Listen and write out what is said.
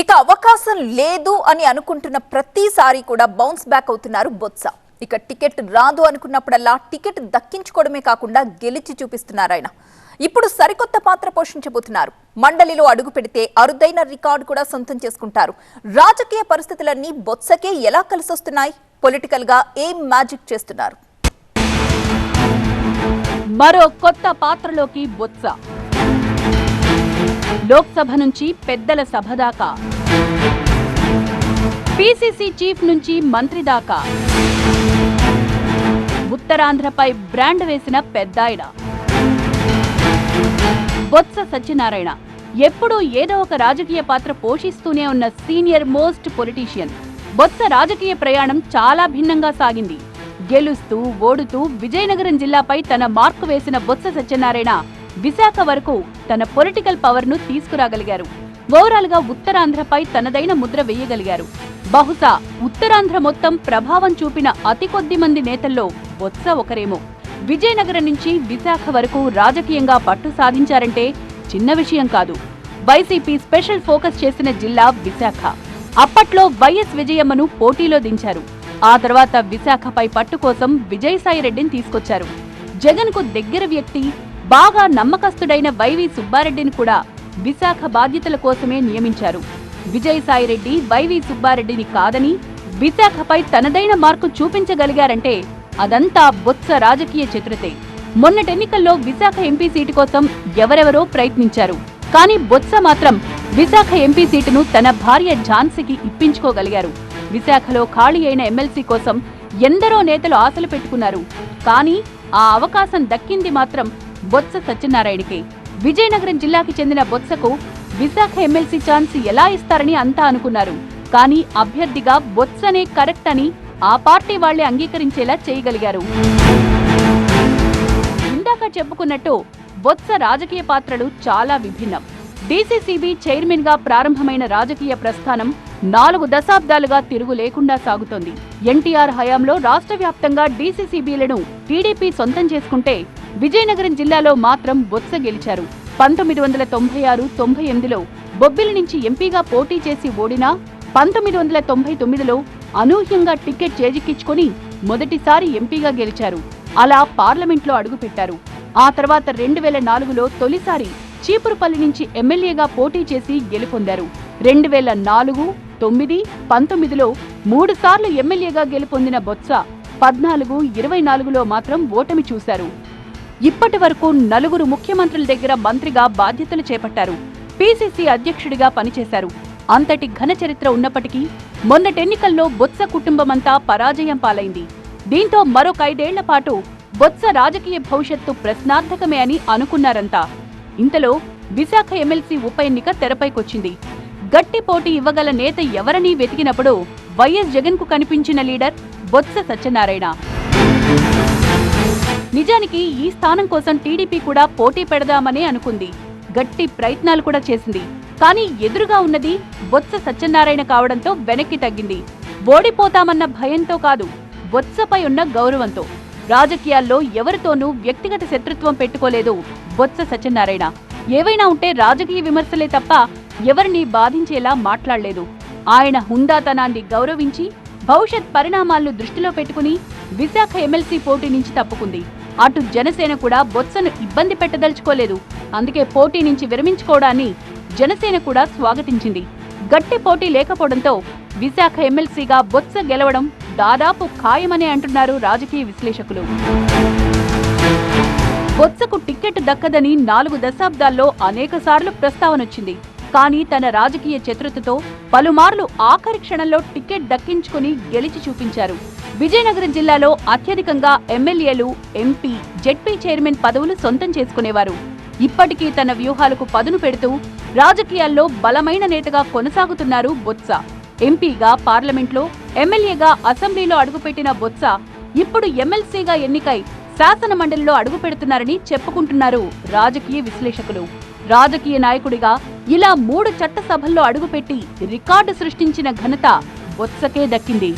ఇక అవకాశం లేదు అని అనుకుంటున్న ప్రతిసారి కూడా బౌన్స్ బ్యాక్ అవుతున్నారు బొత్స. ఇక టికెట్ రాదు అనుకున్నప్పుడల్లా టికెట్ దక్కించుకోవడమే కాకుండా గెలిచి చూపిస్తున్నారు ఆయన. ఇప్పుడు సరికొత్త పాత్ర పోషించబోతున్నారు. మండలిలో అడుగు పెడితే అరుదైన రికార్డు కూడా సొంతం చేసుకుంటారు. రాజకీయ పరిస్థితులన్నీ బొత్సకే ఎలా కలిసొస్తున్నాయి? పొలిటికల్గా ఏం మ్యాజిక్ చేస్తున్నారు? మరో కొత్త పాత్రలోకి బొత్స. లోక్సభ నుంచి పెద్దల సభ దాకా. పిసిసి చీఫ్ నుంచి మంత్రి దాకా. ఉత్తరాంధ్రపై బ్రాండ్ వేసిన పెద్దాయన. బొత్స సత్యనారాయణ. ఎప్పుడూ ఏదో ఒక రాజకీయ పాత్ర పోషిస్తూనే ఉన్న సీనియర్ మోస్ట్ పొలిటీషియన్. బొత్స రాజకీయ ప్రయాణం చాలా భిన్నంగా సాగింది. గెలుస్తూ ఓడుతూ విజయనగరం జిల్లాపై తన మార్కు వేసిన బొత్స సత్యనారాయణ విశాఖ వరకు తన పొలిటికల్ పవర్ను తీసుకురాగలిగారు. ఓవరాల్గా ఉత్తరాంధ్రపై తనదైన ముద్ర వేయగలిగారు. బహుశా ఉత్తరాంధ్ర మొత్తం ప్రభావం చూపిన అతి కొద్ది మంది నేతల్లో బొత్స ఒకరేమో. విజయనగరం నుంచి విశాఖ వరకు రాజకీయంగా పట్టు సాధించారంటే చిన్న విషయం కాదు. వైసీపీ స్పెషల్ ఫోకస్ చేసిన జిల్లా విశాఖ. అప్పట్లో వైఎస్ విజయమ్మను పోటీలో దించారు. ఆ తర్వాత విశాఖపై పట్టు కోసం విజయసాయిరెడ్డిని తీసుకొచ్చారు. జగన్కు దగ్గర వ్యక్తి బాగా నమ్మకస్తుడైన వైవి సుబ్బారెడ్డిని కూడా విశాఖ బాధ్యతల కోసమే నియమించారు. విజయసాయిరెడ్డి వైవి సుబ్బారెడ్డిని కాదని విశాఖపై తనదైన మార్కు చూపించగలిగారంటే అదంతా బొత్స రాజకీయ చతురతే. మొన్నటెన్నికల్లో విశాఖ ఎంపీ సీటు కోసం ఎవరెవరో ప్రయత్నించారు. కానీ బొత్స మాత్రం విశాఖ ఎంపీ సీటును తన భార్య ఝాన్సీకి ఇప్పించుకోగలిగారు. విశాఖలో ఖాళీ అయిన ఎమ్మెల్సీ కోసం ఎందరో నేతలు ఆశలు పెట్టుకున్నారు. కానీ ఆ అవకాశం దక్కింది మాత్రం బొత్స సత్యనారాయణకే. విజయనగరం జిల్లాకి చెందిన బొత్సకు విశాఖ ఎమ్మెల్సీ ఛాన్స్ ఎలా ఇస్తారని అంతా అనుకున్నారు. కానీ అభ్యర్థిగా బొత్సనే కరెక్ట్ అని ఆ పార్టీ వాళ్ళే అంగీకరించేలా చేయగలిగారు. ఇందాక చెప్పుకున్నట్టు బొత్స రాజకీయ పాత్రలు చాలా విభిన్నం. డీసీసీబీ చైర్మన్గా ప్రారంభమైన రాజకీయ ప్రస్థానం నాలుగు దశాబ్దాలుగా తిరుగు లేకుండా సాగుతోంది. ఎన్టీఆర్ హయాంలో రాష్ట్ర వ్యాప్తంగా డీసీసీబీలను టీడీపీ సొంతం చేసుకుంటే విజయనగరం జిల్లాలో మాత్రం బొత్స గెలిచారు. పంతొమ్మిది వందల తొంభై ఆరు తొంభై ఎనిమిదిలో బొబ్బిలి నుంచి ఎంపీగా పోటీ చేసి ఓడినా పంతొమ్మిది వందల తొంభై తొమ్మిదిలో అనూహ్యంగా టికెట్ చేజిక్కించుకొని మొదటిసారి ఎంపీగా గెలిచారు. అలా పార్లమెంట్లో అడుగుపెట్టారు. ఆ తర్వాత రెండు వేల నాలుగులో తొలిసారి చీపురుపల్లి నుంచి ఎమ్మెల్యేగా పోటీ చేసి గెలుపొందారు. రెండు వేల నాలుగు తొమ్మిది పంతొమ్మిదిలో మూడు సార్లు ఎమ్మెల్యేగా గెలుపొందిన బొత్స పద్నాలుగు ఇరవై నాలుగులో మాత్రం ఓటమి చూశారు. ఇప్పటి వరకు నలుగురు ముఖ్యమంత్రుల దగ్గర మంత్రిగా బాధ్యతలు చేపట్టారు. పీసీసీ అధ్యక్షుడిగా పనిచేశారు. అంతటి ఘన చరిత్ర ఉన్నప్పటికీ మొన్నటెన్నికల్లో బొత్స కుటుంబమంతా పరాజయం పాలైంది. దీంతో మరొక ఐదేళ్ళ పాటు బొత్స రాజకీయ భవిష్యత్తు ప్రశ్నార్థకమే అని అనుకున్నారంతా. ఇంతలో విశాఖ ఎమ్మెల్సీ ఉప ఎన్నిక తెరపైకొచ్చింది. గట్టి పోటీ ఇవ్వగల నేత ఎవరని వెతికినప్పుడు వైఎస్ జగన్కు కనిపించిన లీడర్ బొత్స సత్యనారాయణ. నిజానికి ఈ స్థానం కోసం టీడీపీ కూడా పోటీ పెడదామనే అనుకుంది. గట్టి ప్రయత్నాలు కూడా చేసింది. కానీ ఎదురుగా ఉన్నది బొత్స సత్యనారాయణ కావడంతో వెనక్కి తగ్గింది. ఓడిపోతామన్న భయంతో కాదు బొత్సపై ఉన్న గౌరవంతో. రాజకీయాల్లో ఎవరితోనూ వ్యక్తిగత శత్రుత్వం పెట్టుకోలేదు బొత్స సత్యనారాయణ. ఏవైనా ఉంటే రాజకీయ విమర్శలే తప్ప ఎవరిని బాధించేలా మాట్లాడలేదు. ఆయన హుందాతనాన్ని గౌరవించి భవిష్యత్ పరిణామాలను దృష్టిలో పెట్టుకుని విశాఖ ఎమ్మెల్సీ పోటీ నుంచి తప్పుకుంది. అటు జనసేన కూడా బొత్సను ఇబ్బంది పెట్టదలుచుకోలేదు. అందుకే పోటీ నుంచి విరమించుకోవడాన్ని జనసేన కూడా స్వాగతించింది. గట్టి పోటీ లేకపోవడంతో విశాఖ ఎమ్మెల్సీగా బొత్స గెలవడం దాదాపు ఖాయమనే అంటున్నారు రాజకీయ విశ్లేషకులు. బొత్సకు టిక్కెట్ దక్కదని నాలుగు దశాబ్దాల్లో అనేకసార్లు ప్రస్తావనొచ్చింది. కానీ తన రాజకీయ చతురతతో పలుమార్లు ఆఖరి క్షణంలో టికెట్ దక్కించుకుని గెలిచి చూపించారు. విజయనగరం జిల్లాలో అత్యధికంగా ఎమ్మెల్యేలు ఎంపీ జెడ్పీ చైర్మన్ పదవులు సొంతం చేసుకునేవారు. ఇప్పటికీ తన వ్యూహాలకు పదును పెడుతూ రాజకీయాల్లో బలమైన నేతగా కొనసాగుతున్నారు బొత్స. ఎంపీగా పార్లమెంట్లో ఎమ్మెల్యేగా అసెంబ్లీలో అడుగుపెట్టిన బొత్స ఇప్పుడు ఎమ్మెల్సీగా ఎన్నికై శాసన మండలిలో అడుగుపెడుతున్నారని చెప్పుకుంటున్నారు రాజకీయ విశ్లేషకులు. రాజకీయ నాయకుడిగా ఇలా మూడు చట్టసభల్లో అడుగుపెట్టి రికార్డు సృష్టించిన ఘనత బొత్సకే దక్కింది.